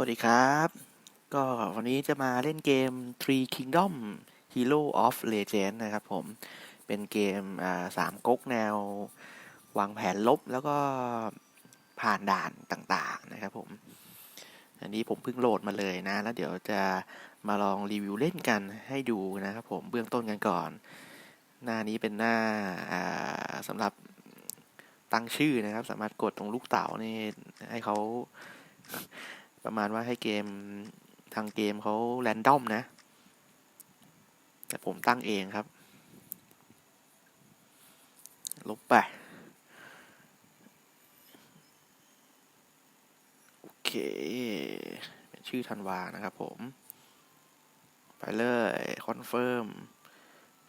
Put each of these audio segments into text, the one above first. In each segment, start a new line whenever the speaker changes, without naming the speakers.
วัสดีครับ ก็วันนี้จะมาเล่นเกม Three Kingdom Hero of Legend นะครับผม เป็นเกมสามก๊กแนว วางแผนลบแล้วก็ผ่านด่านต่างๆนะครับผม อันนี้ผมเพิ่งโหลดมาเลยนะ แล้วเดี๋ยวจะมาลองรีวิวเล่นกันให้ดูนะครับผม เบื้องต้นกันก่อน หน้านี้เป็นหน้าสำหรับตั้งชื่อนะครับ สามารถกดตรงลูกเต๋านี่ให้เขา ประมาณว่าให้เกมทางเกมเขาแรนดอมนะ แต่ผมตั้งเองครับ ลบไป โอเค เป็นชื่อธันวานะครับผม ไปเลยคอนเฟิร์ม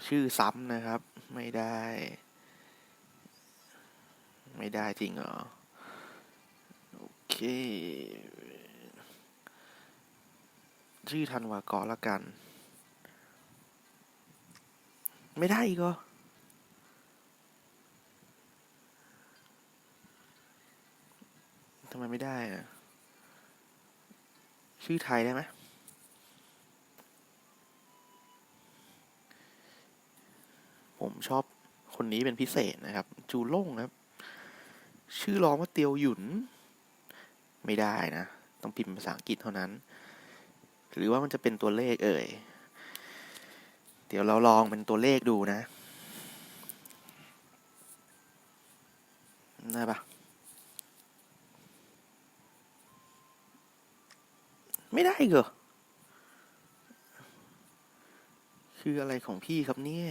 ชื่อซ้ำนะครับ ไม่ได้ ไม่ได้จริงเหรอ โอเค ชื่อธันวากรละกัน ไม่ได้อีกเหรอทำไมไม่ได้อะชื่อไทยได้ไหมผมชอบคนนี้เป็นพิเศษนะครับ จูโล่งครับ ชื่อร้องว่าเตียวหยุน ไม่ได้นะ ต้องพิมพ์ภาษาอังกฤษเท่านั้น หรือว่ามันจะเป็นตัวเลขเอ่ย เดี๋ยวเราลองเป็นตัวเลขดูนะ ได้ปะไม่ได้เหรอ คืออะไรของพี่ครับเนี่ย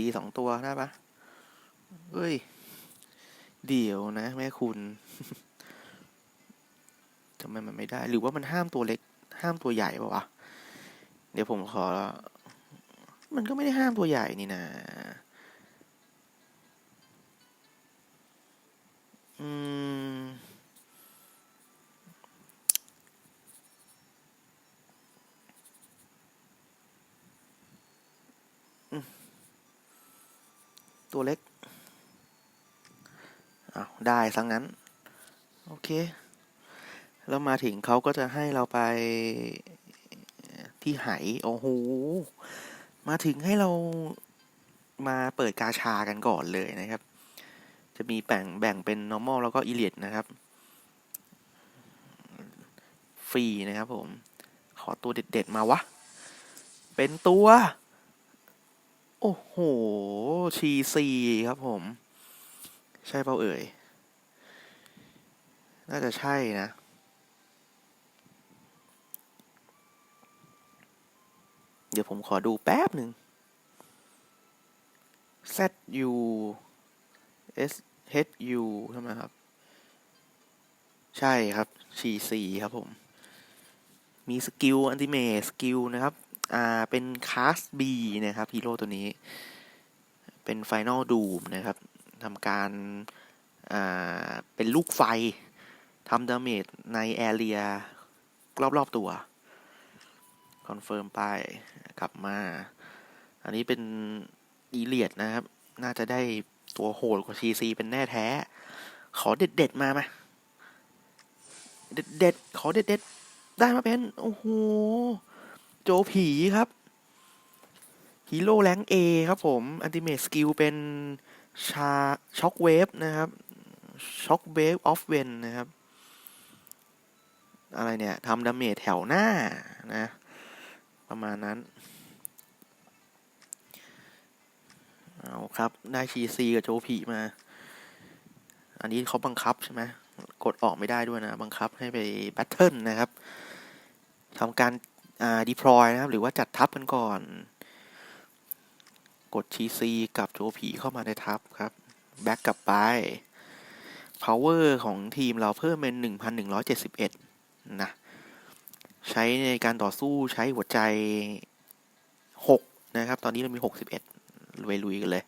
ดีสองตัวได้ปะเฮ้ย เดี๋ยวนะ แม่คุณทำไมมันไม่ได้ หรือว่ามันห้ามตัวเล็ก ห้ามตัวใหญ่ปะวะ เดี๋ยวผมขอ มันก็ไม่ได้ห้ามตัวใหญ่นี่นะอืม ตัวเล็กเอาได้สังนั้น โอเค แล้วมาถึงเขาก็จะให้เราไปที่ไหโอ้โหมาถึงให้เรามาเปิดกาชากันก่อนเลยนะครับ จะมีแบ่งแบ่งเป็น normal แล้วก็ elite นะครับ ฟรีนะครับผม ขอตัวเด็ด ๆ มาวะ เป็นตัว โอ้โห ชีซีครับผม ใช่เปล่าเอ่ย น่าจะใช่นะ เดี๋ยวผมขอดูแป๊บหนึ่ง Z U S H U ใช่ไหมครับ ใช่ครับ ชีซีครับผม มีสกิลอันติเมสกิลนะครับ อ่าเป็นคาส B นะครับฮีโร่ตัวนี้ เป็นไฟน a ลดูมนะครับทำการอ่าเป็นลูกไฟทำดาเมจในแอเรียรอบ ๆ ตัว คอนเฟิร์มไปกลับมา อันนี้เป็นอีเลียดนะครับ น่าจะได้ตัวโหดกว่า CC เป็นแน่แท้ ขอเด็ด ๆ มาไหมเด็ด ๆ ขอเด็ด ๆ ได้มาเป็น โอ้โห โจผีครับฮีโร่แรงเอครับผมอันติเม e สกิลเป็นชาช็อกเวฟนะครับช็อกเวฟออฟเวนนะครับ อะไรเนี่ยทำดาเมจแถวหน้านะ ประมาณนั้น เอาครับ ได้ชีซีกับโจผีมา อันนี้เขาบังคับใช่ไหมกดออกไม่ได้ด้วยนะ บังคับให้ไปแบทเทิลนะครับทำการ deploy นะครับ หรือว่าจัดทัพกันก่อน กด TC กับโจผีเข้ามาในทัพครับแบ็กกลับไป power ของทีมเราเพิ่มเป็น 1,171 นะ ใช้ในการต่อสู้ใช้หัวใจ 6 นะครับ ตอนนี้เรามี 61ลุยลุยกันเลย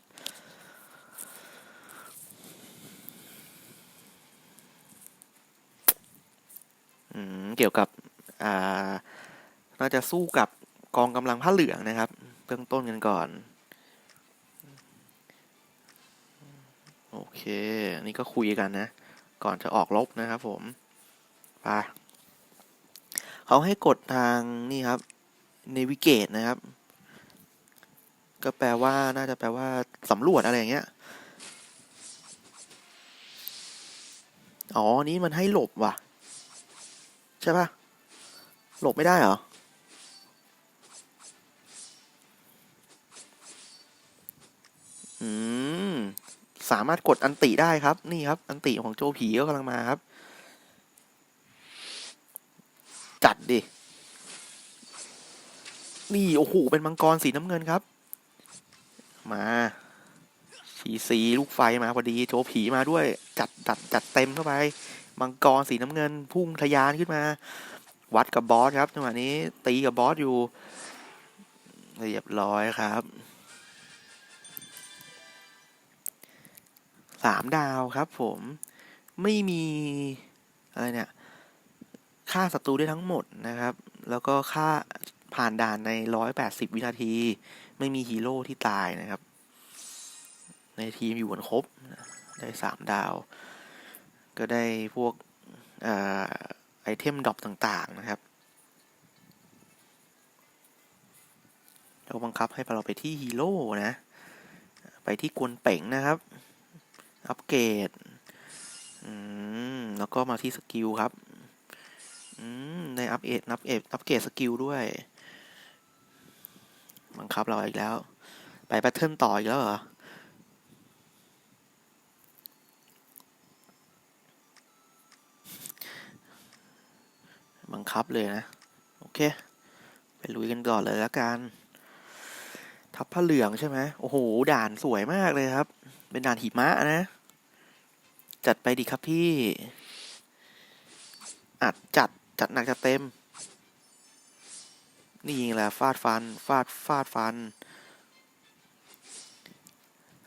เกี่ยวกับอ่า เราจะสู้กับกองกำลังผ้าเหลืองนะครับ เบื้องต้นกันก่อน โอเคนนี้ก็คุยกันนะ ก่อนจะออกรบนะครับผม ไป เขาให้กดทางนี่ครับ navigate นะครับ ก็แปลว่าน่าจะแปลว่าสำรวจอะไรอย่างเงี้ย อ๋อ นี่มันให้หลบว่ะ ใช่ปะหลบไม่ได้เหรอ อืม สามารถกดอันติได้ครับ นี่ครับ อันติของโจผีก็กำลังมาครับ จัดดิ นี่โอ้โหเป็นมังกรสีน้ำเงินครับ มาสีสีลูกไฟมาพอดีโจผีมาด้วย จัดจัดจัดเต็มเข้าไป มังกรสีน้ำเงิน พุ่งทะยานขึ้นมา วัดกับบอสครับจังหวะนี้ ตีกับบอสอยู่เรียบร้อยครับ สามดาวครับผมไม่มีอะไรเนี่ยฆ่าศัตรูได้ทั้งหมดนะครับ แล้วก็ฆ่าผ่านด่านในร้อยแปดสิบวินาที ไม่มีฮีโร่ที่ตายนะครับ ในทีมอยู่บนครบ ได้สามดาว ก็ได้พวกอไอเทมดรอปต่างๆนะครับเราบังคับให้เราไปที่ฮีโร่นะ ไปที่กวนเป่งนะครับ อัปเกรดแล้วก็มาที่สกิลครับในอัปเกรดอัปเกรดอัปเกรดสกิลด้วย บังคับเราอีกแล้ว ไปแพทเทิร์นต่ออีกแล้วเหรอบังคับเลยนะ โอเค ไปลุยกันก่อนเลยแล้วกัน ทับผ้าเหลืองใช่ไหมโอ้โห ด่านสวยมากเลยครับ เป็นด่านหิมะนะ จัดไปดีครับพี่ อัดจัดจัดหนักจัดเต็ม นี่แหละฟาดฟัน ฟาดฟาดฟัน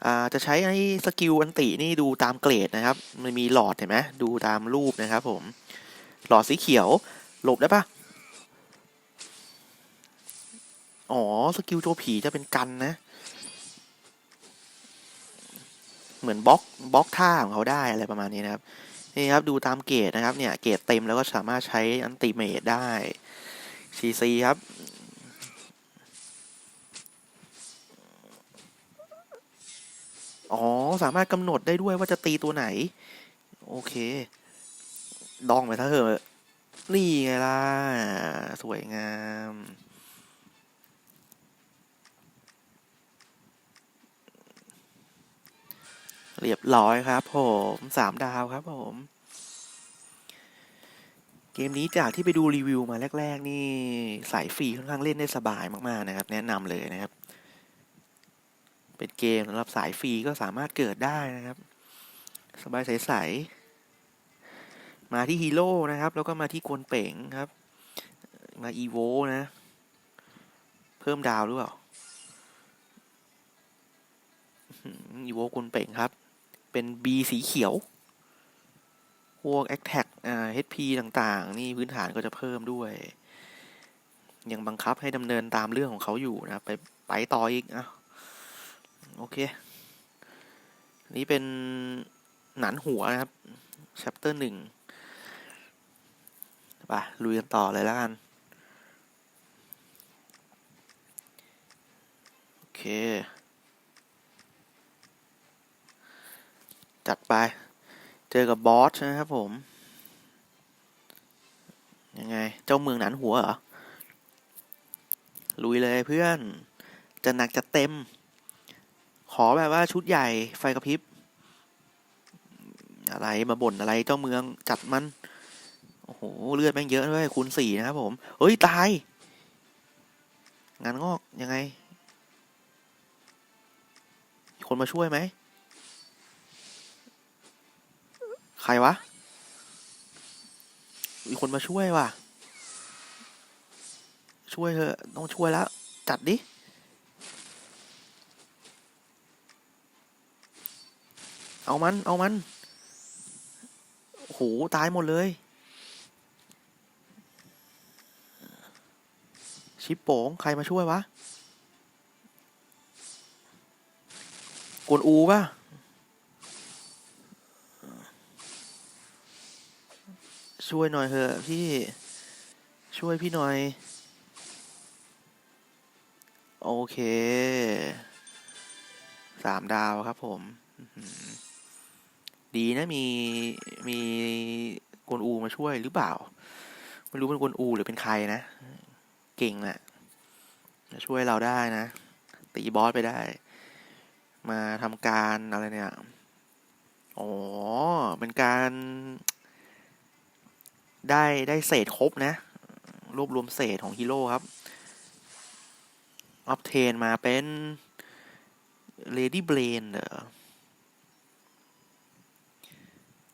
อ่า จะใช้ไอ้สกิลอันตินี่ดูตามเกรดนะครับ มันมีหลอดเห็นไหมดูตามรูปนะครับผม หลอดสีเขียว หลบได้ปะอ๋อ สกิลโจผีจะเป็นกันนะ เหมือนบล็อกบล็อกท่าของเขาได้อะไรประมาณนี้นะครับนี่ครับดูตามเกรดนะครับเนี่ยเกรดเต็มแล้วก็สามารถใช้อันติเมตได้ซีซีครับอ๋อ สามารถกำหนดได้ด้วยว่าจะตีตัวไหน โอเค ดองไปถ้าเถอะนี่ไงล่ะ สวยงาม เรียบร้อยครับผมสามดาวครับผม เกมนี้จากที่ไปดูรีวิวมาแรก ๆ นี่สายฟรีค่อนข้างเล่นได้สบายมากๆนะครับ แนะนำเลยนะครับ เป็นเกมสำหรับสายฟรีก็สามารถเกิดได้นะครับ สบายใสๆมาที่ฮีโร่นะครับ แล้วก็มาที่กวนเป๋งครับ มาอีโวนะ เพิ่มดาวหรือเปล่าอีโวกวนเป๋งครับ เป็น B สีเขียว พวก a t t a c อ่า HP ต่างๆ นี่พื้นฐานก็จะเพิ่มด้วย ยังบังคับให้ดำเนินตามเรื่องของเขาอยู่นะ ไปไปต่ออีกอะโอเค นี่เป็นหนันหัวนะครับ chapter หนึ่งไปลุยกันต่อเลยแล้วกัน โอเค จัดไป เจอกับบอสนะครับผม ยังไง เจ้าเมืองหนันหัวเหรอ ลุยเลยเพื่อน จะหนักจะเต็ม ขอแบบว่าชุดใหญ่ไฟกระพริบ อะไรมาบ่นอะไรเจ้าเมืองจัดมัน โอ้โห เลือดแม่งเยอะด้วยคูณสี่นะครับผมเฮ้ย ตาย งานงอกยังไง คนมาช่วยไหม ใครวะ มีคนมาช่วยว่ะ ช่วยเถอะ ต้องช่วยแล้ว จัดดิ เอามัน เอามัน โอ้โห ตายหมดเลย ชิปโป๋งใครมาช่วยวะ กวนอูป่ะ ช่วยหน่อยเถอะพี่ ช่วยพี่หน่อย โอเค สามดาวครับผม ดีนะมีมีกวนอูมาช่วยหรือเปล่า ไม่รู้เป็นกวนอูหรือเป็นใครนะ เก่งอะจะช่วยเราได้นะ ตีบอสไปได้ มาทำการอะไรเนี่ย อ๋อ เป็นการ ได้ได้เศษครบนะ รวบรวมเศษของฮีโร่ครับอัพเทนมาเป็น Lady b l a n เหรอ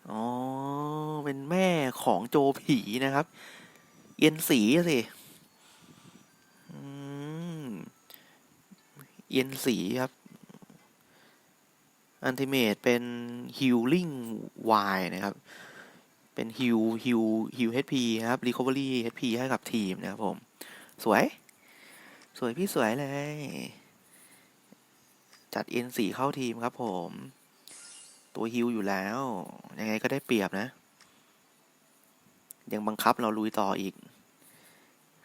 อ๋อ เป็นแม่ของโจผีนะครับ เอียนสีสิเอียนสีครับ อันติเมตเป็น Healing Y นะครับ เป็น Heal Heal Heal HP ครับ Recovery HP ให้กับทีมนะครับผม สวย สวยพี่สวยเลย จัด N4 เข้าทีมครับผม ตัวฮิวอยู่แล้ว ยังไงก็ได้เปรียบนะ ยังบังคับเราลุยต่ออีก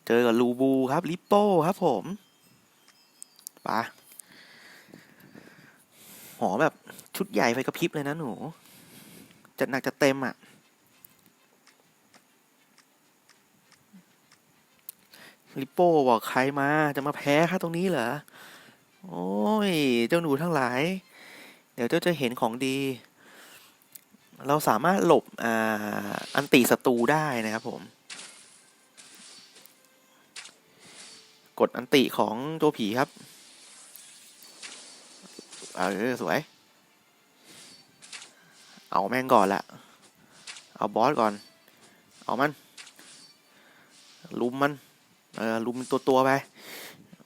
เจอกับลูบูครับ ลิปโป้ครับผมปะหอแบบชุดใหญ่ไฟกระพริบเลยนะหนู จัดหนักจัดเต็มอะ ลิปโป้บอกใครมาจะมาแพ้ข้าตรงนี้เหรอ โอ้ย เจ้าหนูทั้งหลาย เดี๋ยวเจ้าจะเห็นของดี เราสามารถหลบอ่าอันติศัตรูได้นะครับผม กดอันติของโจผีครับ เออสวย เอาแม่งก่อนละ เอาบอสก่อน เอามัน ลุมมัน เออลุมตัวตัวๆไป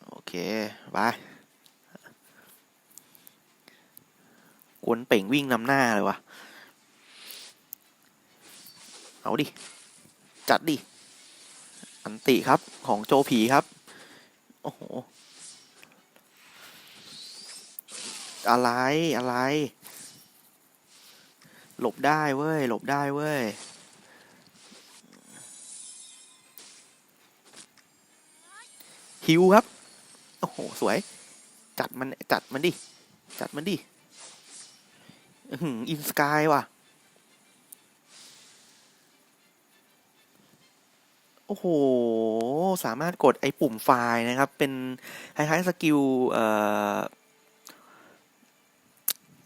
โอเค ไปกวนเป่งวิ่งนำหน้าเลยวะเอาดิ จัดดิ อันติครับของโจผีครับ โอ้โห อะไร อะไร หลบได้เว้ย หลบได้เว้ย ฮิวครับ โอ้โห สวย จัดมันจัดมันดิ จัดมันดิอื้มอินสกายว่ะ โอ้โห สามารถกดไอ้ปุ่มไฟล์นะครับ เป็นคล้ายๆสกิลเอ่อ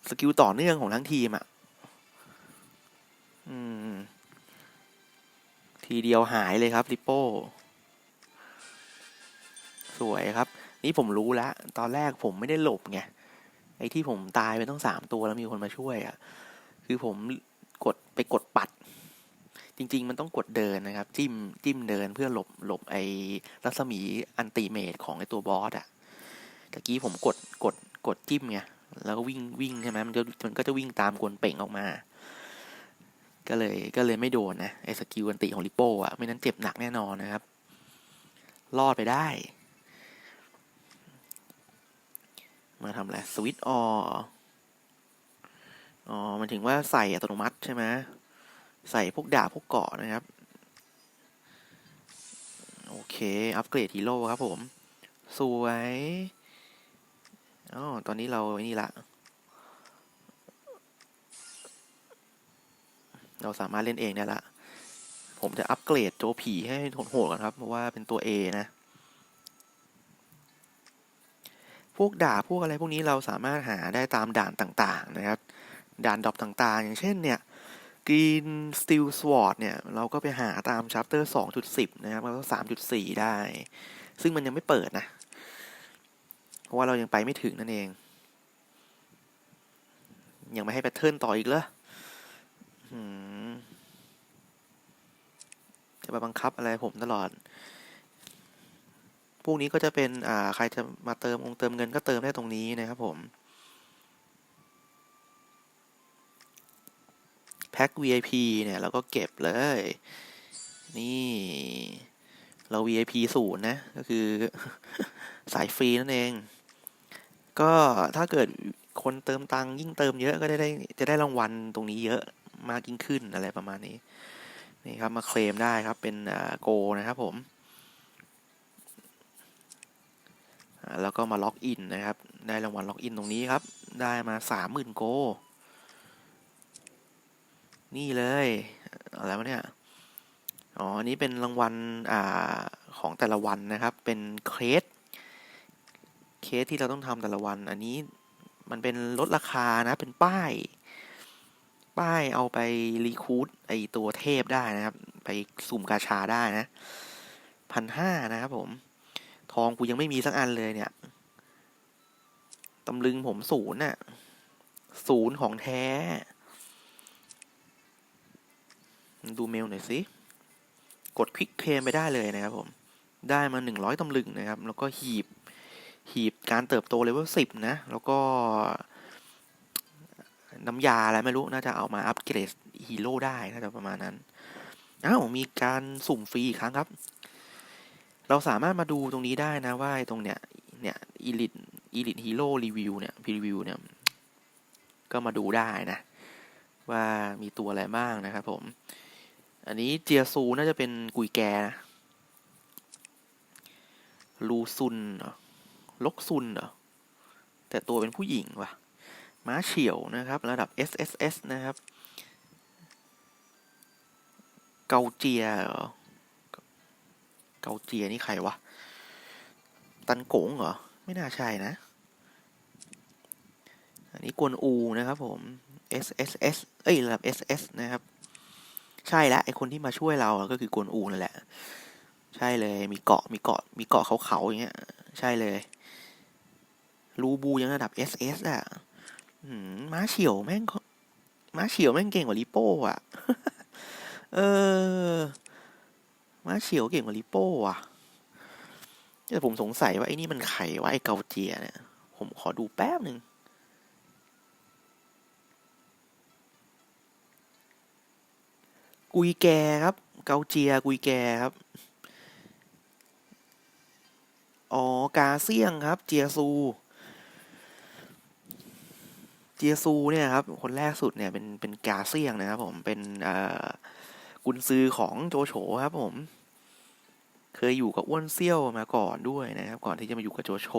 สกิลต่อเนื่องของทั้งทีมอะ่ะอืมทีเดียวหายเลยครับริปโป้ สวยครับ นี่ผมรู้แล้ว ตอนแรกผมไม่ได้หลบไง ไอ้ที่ผมตายไปต้องสามตัวแล้วมีคนมาช่วยอะ่ะ คือผมกดไปกดปัด จริง ๆ มันต้องกดเดินนะครับ จิ้มจิ้มเดินเพื่อหลบหลบไอ้รัศมีอันติเมตของไอ้ตัวบอสอะ่ะตะกี้ผมกดกดกดจิ้มไง แล้วก็วิ่งวิ่งใช่ไหมมันก็มันก็จะวิ่งตามกวนเป่งออกมา ก็เลยก็เลยไม่โดนนะไอ้สกิลอันติของลิโป้อะไม่นั้นเจ็บหนักแน่นอนนะครับรอดไปได้ มาทำอะไรสวิตอออ๋อมันถึงว่าใส่อัตโนมัติใช่ไหมใส่พวกดาบพวกเกาะนะครับ โอเค อัปเกรดฮีโร่ครับผม สวยอ๋อตอนนี้เราไนี่ละ เราสามารถเล่นเองได้ละ ผมจะอัปเกรดโจผีให้โหดๆกันครับ เพราะว่าเป็นตัว A นะ พวกดาบพวกอะไรพวกนี้เราสามารถหาได้ตามด่านต่างๆนะครับ ด่านดรอปต่างๆ อย่างเช่นเนี่ย Green Steel Sword เนี่ย เราก็ไปหาตาม chapter 2.10นะครับแล้วก็3.4ได้ ซึ่งมันยังไม่เปิดนะ เพราะว่าเรายังไปไม่ถึงนั่นเอง ยังไม่ให้แพทเทิร์นต่ออีกเหรอจะมาบังคับอะไรผมตลอด พวกนี้ก็จะเป็นอ่าใครจะมาเติมองเติมเงินก็เติมได้ตรงนี้นะครับผมแพ็ค VIP เนี่ยเราก็เก็บเลย นี่เรา VIP ศูนย์นะ ก็คือสายฟรีนั่นเอง ก็ถ้าเกิดคนเติมตังค์ยิ่งเติมเยอะก็ได้ได้จะได้รางวัลตรงนี้เยอะมากยิ่งขึ้นอะไรประมาณนี้ นี่ครับมาเคลมได้ครับเป็นโกนะครับผมอ่า แล้วก็มาล็อกอินนะครับ ได้รางวัลล็อกอินตรงนี้ครับ ได้มาสามหมื่นโก นี่เลยอะไรวะเนี่ย อ๋อ อันนี้เป็นรางวัลอ่าของแต่ละวันนะครับ เป็นเคส เคสที่เราต้องทำแต่ละวัน อันนี้มันเป็นลดราคานะ เป็นป้าย ป้ายเอาไปรีคูดไอตัวเทพได้นะครับ ไปสุ่มกาชาได้นะพันห้านะครับผม องกูยังไม่มีสักอันเลยเนี่ย ตำลึงผมศูนย์น่ะ ศูนย์ของแท้ ดูเมลหน่อยสิ กดคลิกเคลมไปได้เลยนะครับผม ได้มาหนึ่งร้อยตำลึงนะครับ แล้วก็หีบ หีบการเติบโตเลเวลสิบนะ แล้วก็ น้ำยาอะไรไม่รู้ น่าจะเอามาอัปเกรดฮีโร่ได้ น่าจะประมาณนั้น อ้าว มีการสุ่มฟรีอีกครั้งครับ เราสามารถมาดูตรงนี้ได้นะว่าตรงเนี้ยเนี่ยอีลิทอีลิทฮีโร่รีวิวเนี่ยพรีวิวเนี่ยก็มาดูได้นะ ว่ามีตัวอะไรบ้างนะครับผม อันนี้เจียซูน่าจะเป็นกุยแกนะลูซุนเหรอลกซุนเหรอแต่ตัวเป็นผู้หญิงว่ะ ม้าเฉียวนะครับ ระดับ SSS นะครับ เกาเจียเหรอ เกาเจียนี่ใครวะ ตันโกงเหรอ ไม่น่าใช่นะ อันนี้กวนอูนะครับผม SSS เอ้ยระดับ SS นะครับ ใช่แล้วไอคนที่มาช่วยเราก็คือกวนอูนั่นแหละ ใช่เลย มีเกาะ มีเกาะ มีเกาะเขาๆอย่างเงี้ย ใช่เลย รูบูยังระดับ SS อะหืมม้าเฉียวแม่งก็ม้าเฉียวแม่งเก่งกว่าลิโป้อะ เออ ม้าเฉียวเก่งกว่าลิโป้อะแต่ผมสงสัยว่าไอ้นี่มันไข่วะไอ้เกาเจียเนี่ย ผมขอดูแป๊บหนึ่งกุยแกครับ เกาเจียกุยแกครับ อ๋อ กาเซียงครับ เจียซู เจียซูเนี่ยครับ คนแรกสุดเนี่ยเป็นเป็นกาเซียงนะครับผม เป็นเอ่อกุนซือของโจโฉครับผม เคยอยู่กับอ้วนเซี่ยวมาก่อนด้วยนะครับ ก่อนที่จะมาอยู่กับโจโฉ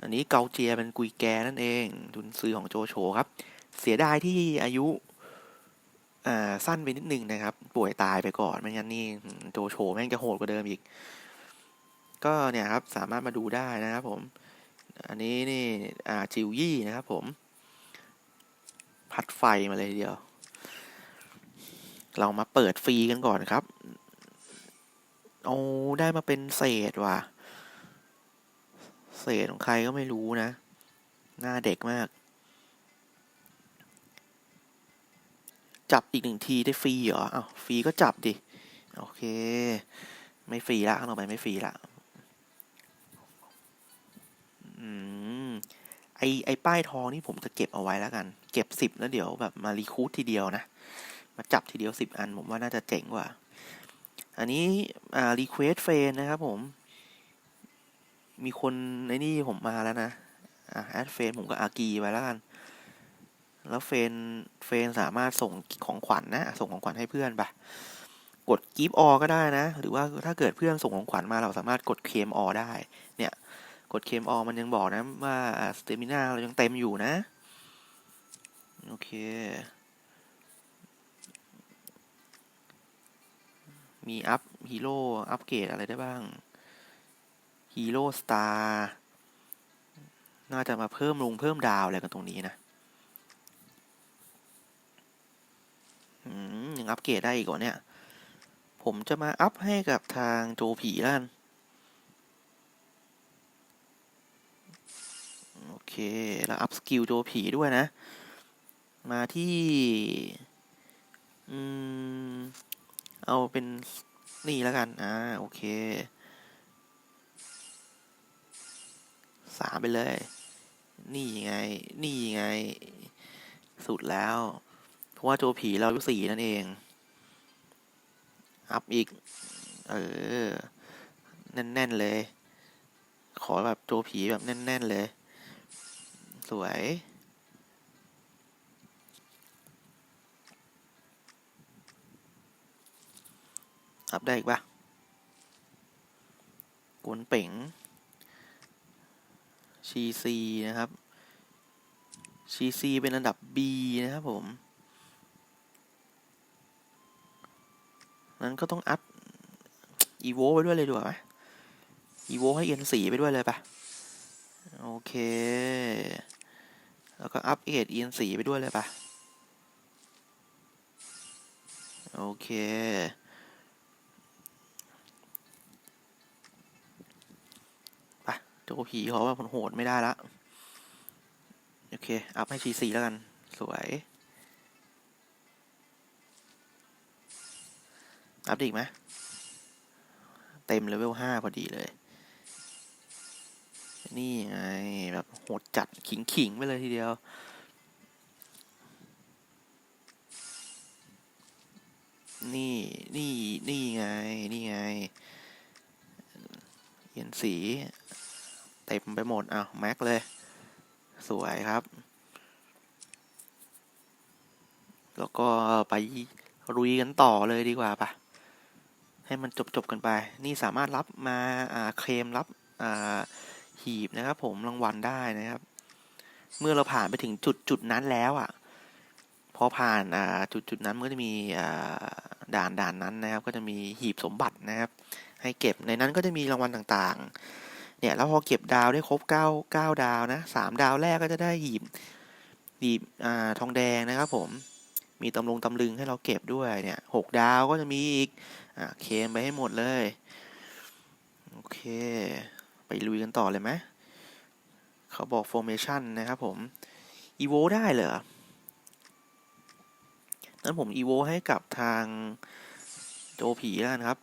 อันนี้เกาเจียเป็นกุยแกนั่นเองกุนซื้อของโจโฉครับ เสียดายที่อายุอ่าสั้นไปนิดนึงนะครับ ป่วยตายไปก่อนไม่งั้นนี่โจโฉแม่งจะโหดกว่าเดิมอีก ก็เนี่ยครับสามารถมาดูได้นะครับผม อันนี้นี่อาจิวยี่นะครับผม พัดไฟมาเลยเดียว เรามาเปิดฟรีกันก่อนครับ โอ้ได้มาเป็นเศษว่ะ เศษของใครก็ไม่รู้นะ หน้าเด็กมาก จับอีกหนึ่งทีได้ฟรีเหรออ้าวฟรีก็จับดิ โอเค ไม่ฟรีละข้างต่อไปไม่ฟรีละอืมไอไอป้ายทองนี่ผมจะเก็บเอาไว้แล้วกัน เก็บสิบแล้วเดี๋ยวแบบมารีคูดทีเดียวนะ มาจับทีเดียวสิบอันผมว่าน่าจะเจ๋งกว่า อันนี้อ่ารีเควสเฟนนะครับผม มีคนในนี่ผมมาแล้วนะ อ่าแอดเฟนผมก็อากีไว้แล้วกัน แล้วเฟนเฟนสามารถส่งของขวัญนนะ ส่งของขวัญให้เพื่อนปะกดกิฟต์ออก็ได้นะ หรือว่าถ้าเกิดเพื่อนส่งของขวัญมาเราสามารถกดเคมออได้ เนี่ย กดเคมออมันยังบอกนะว่าสเตมินาเรายังเต็มอยู่นะ โอเค มีอัพฮีโร่อัปเกรดอะไรได้บ้างฮีโร่สตาร์น่าจะมาเพิ่มลงเพิ่มดาวอะไรกันตรงนี้นะอยังอัปเกรดได้อีกเหรอเนี่ย ผมจะมาอัพให้กับทางโจผีแล้วกันโอเค แล้วอัพสกิลโจผีด้วยนะ มาที่ อืม เอาเป็นนี่แล้วกัน อ่า โอเคสามไปเลย นี่ไง นี่ไง สุดแล้ว เพราะว่าโจผีเราอายุสี่นั่นเอง อัพอีก เออ แน่น ๆ เลย ขอแบบตัวผีแบบแน่น ๆ เลย สวย อัพได้อีกปะกวนเป๋งชีซีนะครับชีซีเป็นอันดับ B นะครับผมนั้นก็ต้องอัพอีโวไปด้วยเลยดีกว่าไหมอีโวให้เอ็นสีไปด้วยเลยปะโอเค แล้วก็อัพเอ็ดเอ็นสีไปด้วยเลยปะโอเค ไปโจผีเขาว่าผลโหดไม่ได้ละ โอเค อัพให้ชีสีแล้วกัน สวย อัพได้อีกไหมเต็มเลเวลห้าพอดีเลย นี่ไง แบบโหดจัดขิงขิงไปเลยทีเดียวนี่นี่ นี่ไง นี่ไงเห็นสี เต็มไปหมดอ้าแม็กเลย สวยครับ แล้วก็ไปรุยกันต่อเลยดีกว่าปะให้มันจบจบกันไป นี่สามารถรับมาเคลมรับหีบนะครับ ผมรางวัลได้นะครับ เมื่อเราผ่านไปถึงจุดจุดนั้นแล้วอะ พอผ่านจุดจุดนั้นมันก็จะมีด่านด่านนั้นนะครับ ก็จะมีหีบสมบัตินะครับ ให้เก็บในนั้นก็จะมีรางวัลต่างๆ เนี่ยแล้วพอเก็บดาวได้ครบเก้าเก้าดาวนะสามดาวแรกก็จะได้หีบหีบอ่าทองแดงนะครับผมมีตำลงตำลึงให้เราเก็บด้วยเนี่ยหกดาวก็จะมีอีกอะเคมไปให้หมดเลยโอเค ไปลุยกันต่อเลยไหมเขาบอก formation นะครับผม evo ได้เหรอนั้นผม evo ให้กับทางโจผีแล้วกันครับ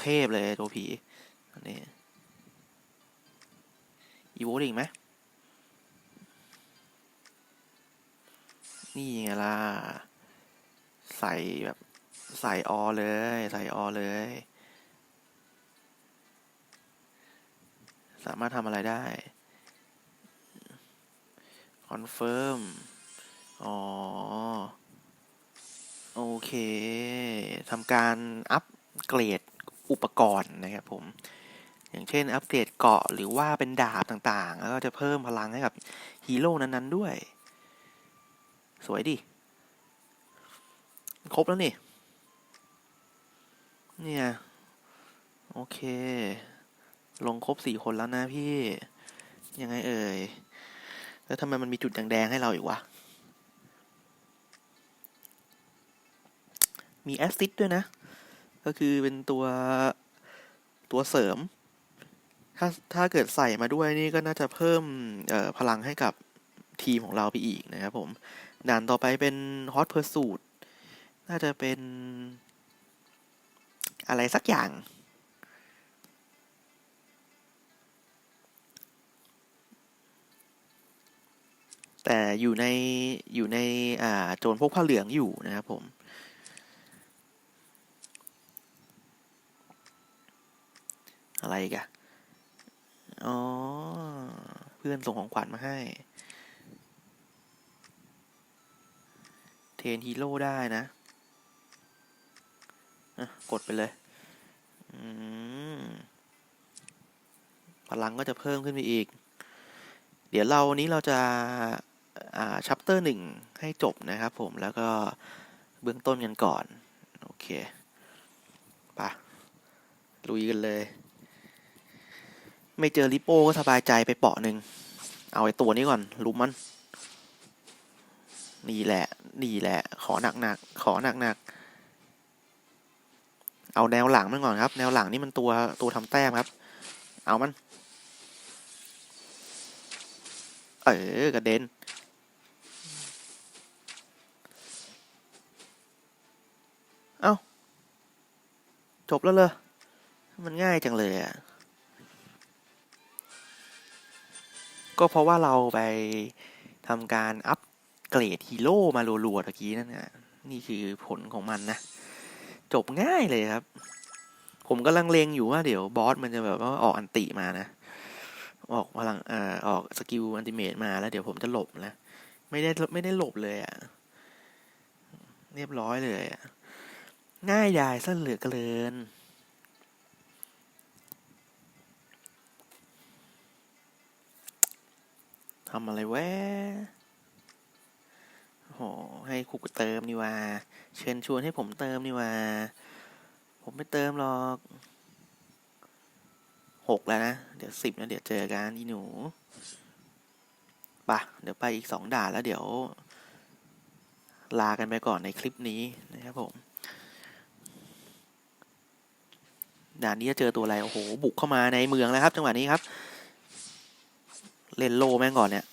เทพเลยโจผี นนี้ evo ได้อีกไหมนี่ไงล่ะ ใส่แบบ ใส่ออเลย ใส่ออเลย สามารถทำอะไรได้ คอนเฟิร์ม อ๋อ โอเค ทำการอัปเกรดอุปกรณ์นะครับผม อย่างเช่นอัปเกรดเกาะหรือว่าเป็นดาบต่างๆ แล้วก็จะเพิ่มพลังให้กับฮีโร่นั้นๆด้วย สวยดิ ครบแล้วนี่ เนี่ย โอเค ลงครบสี่คนแล้วนะพี่ ยังไงเอ่ย แล้วทำไมมันมีจุดแดงๆให้เราอีกวะ มีแอสซิดด้วยนะ ก็คือเป็นตัวตัวเสริม ถ้าถ้าเกิดใส่มาด้วยนี่ก็น่าจะเพิ่มพลังให้กับทีมของเราไปอีกนะครับผม ด่านต่อไปเป็น Hot Pursuit น่าจะเป็น อะไรสักอย่าง แต่อยู่ในอยู่ในอ่าโจรพวกผ้าเหลืองอยู่นะครับผมอะไรกัน อ๋อ เพื่อนส่งของขวัญมาให้ เทรนฮีโร่ได้นะะกดไปเลย พลังก็จะเพิ่มขึ้นไปอีก เดี๋ยวเรานี้เราจะอ่าชัปเตอร์หนึ่งให้จบนะครับผม แล้วก็เบื้องต้นกันก่อน โอเคไปะลุยกันเลย ไม่เจอริโป้ก็สบายใจไปเปาะหนึ่ง เอาไอ้ตัวนี้ก่อนลุมมัน นี่แหละ นี่แหละ ขอหนักหนักขอหนักหนักเอาแนวหลังมันก่อนครับ แนวหลังนี่มันตัวตัวทำแต้มครับ เอามัน เออกระเด็นเอ้า จบแล้วเลยมันง่ายจังเลยอะ ก็เพราะว่าเราไปทำการอัปเกรดฮีโร่มารัวๆตะกี้นั่นนะนี่คือผลของมันนะ จบง่ายเลยครับ ผมกำลังเลงอยู่ว่าเดี๋ยวบอสมันจะแบบว่าออกอันติมานะ ออกพลังอ่าออกสกิลอันติเมตมาแล้วเดี๋ยวผมจะหลบนะ ไม่ได้ไม่ได้หลบเลยอะ่ะ เรียบร้อยเลยอะ่ะ ง่ายดายซะเหลือเกิน ทำอะไรแวะโหให้คุกเติมนี่ว่า เชิญชวนให้ผมเติมนี่ว่า ผมไม่เติมหรอกหกแล้วนะ เดี๋ยวสิบนะเดี๋ยวเจอกันอีหนูปะเดี๋ยวไปอีกสองด่านแล้วเดี๋ยว ลากันไปก่อนในคลิปนี้นะครับผม ด่านนี้จะเจอตัวอะไร โอ้โห บุกเข้ามาในเมืองแล้วครับ จังหวะนี้ครับ เล่นโลแม่งก่อนเนี่ย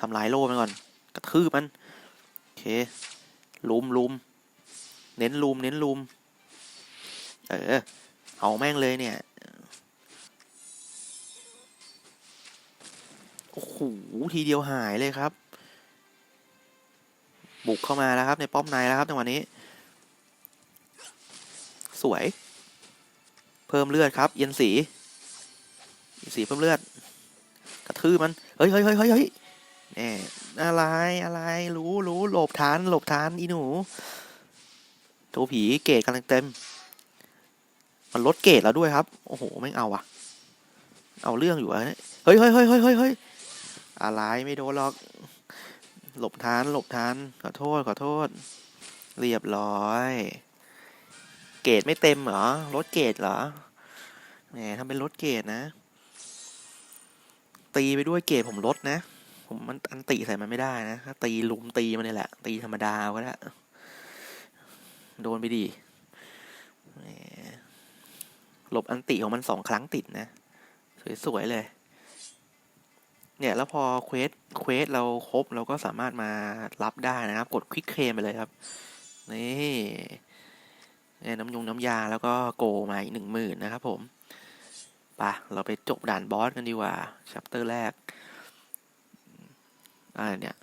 ทำลายโลแม่งก่อน กระทืบมันโอเคลุมลุมเน้นลุมเน้นลุมเออเอาแม่งเลยเนี่ยโอ้โหทีเดียวหายเลยครับ บุกเข้ามาแล้วครับ ในป้อมในแล้วครับจังหวะนี้ สวย เพิ่มเลือดครับ เย็นสีเย็นสีเพิ่มเลือด กระทืบมัน เฮ้ยเฮ้ยเฮ้ยเฮ้ยเฮ้ยแน่อะไรอะไรรู้รู้หลบทานหลบทานอีหนูโทผีเกตกำลังเต็ม มันลดเกตแล้วด้วยครับ โอ้โหไม่งเอาอะเอาเรื่องอยู่อะเฮ้ยเฮ้ยเฮ้ยเฮ้ยเฮ้ยเฮ้ยอะไรไม่โดนหรอก หลบทานหลบทานขอโทษขอโทษ เรียบร้อย เกตไม่เต็มเหรอลดเกตเหรอแหมทำเป็นลดเกตนะ ตีไปด้วยเกตผมลดนะ ผมมันอันติใส่มันไม่ได้นะตีลุมตีมันนี่แหละ ตีธรรมดาก็ได้โดนไปดีหลบอันติของมันสองครั้งติดนะ สวยๆเลย เนี่ยแล้วพอเควสเควสเราครบเราก็สามารถมารับได้นะครับ กดควิกเคลมไปเลยครับ นี่น้ำยงน้ำยาแล้วก็โกมาอีกหนึ่งหมื่นนะครับผม ปะเราไปจบด่านบอสกันดีกว่าชัปเตอร์แรกอ่าเนี่ย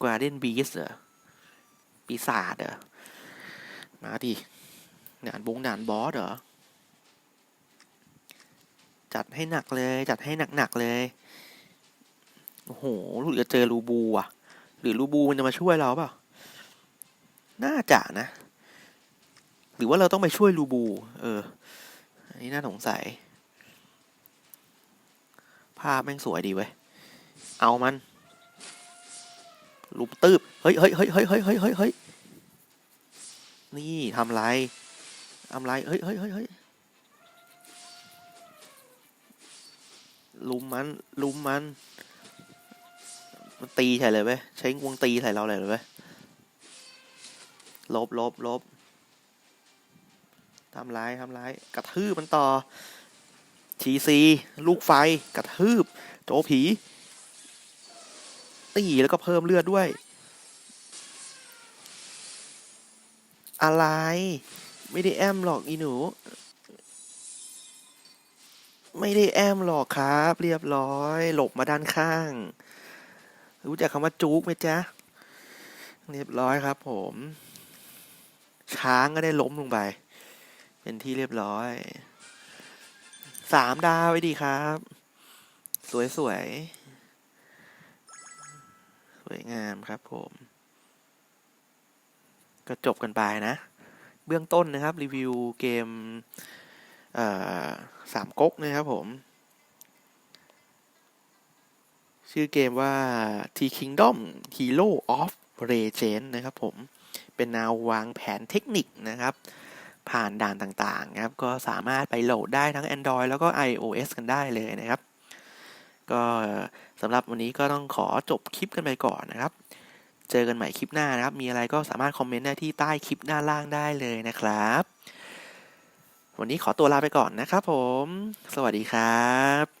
ก u a r d i a n Beast เหรอปีศาจเหรอมาดิด่านบงด่านบอสเหรอจัดให้หนักเลย จัดให้หนักๆเลย โอ้โหรู้สึกจะเจอรูบูอะ หรือรูบูมันจะมาช่วยเราเปล่า น่าจะนะ หรือว่าเราต้องไปช่วยลูบู เออ อันนี้น่าสงสัย ภาพแม่งสวยดีเว้ย เอามันลุบตืบเฮ้ยเฮ้ยเฮ้ยเฮ้ยเฮ้ยเฮ้ยเฮ้ยนี่ทำไรทำไรเฮ้ยเฮ้ยเฮ้ยเฮ้ยลุมมันลุมมัน มันตีใส่เลยเว้ย ใช้งวงตีใส่เราเลยเว้ยลบลบลบ ทำร้ายทำร้ายกระทืบมันต่อทีซีลูกไฟกระทืบ โจผีตีแล้วก็เพิ่มเลือดด้วย อะไร ไม่ได้แอมหรอกอีหนู ไม่ได้แอมหรอกครับ เรียบร้อย หลบมาด้านข้าง รู้จักคำว่าจุกไหมจ๊ะ เรียบร้อยครับผม ช้างก็ได้ล้มลงไป เป็นที่เรียบร้อยสามดาวไว้ดีครับ สวยสวยสวยงามครับผม ก็จบกันไปนะ เบื้องต้นนะครับ รีวิวเกมสามก๊กนะครับผม ชื่อเกมว่า T Kingdom Hero of Legend นะครับผม เป็นแนววางแผนเทคนิคนะครับ ผ่านด่านต่างๆครับก็สามารถไปโหลดได้ทั้ง Android แล้วก็ iOS กันได้เลยนะครับ ก็สำหรับวันนี้ก็ต้องขอจบคลิปกันไปก่อนนะครับ เจอกันใหม่คลิปหน้านะครับ มีอะไรก็สามารถคอมเมนต์ได้ที่ใต้คลิปด้านล่างได้เลยนะครับ วันนี้ขอตัวลาไปก่อนนะครับผม สวัสดีครับ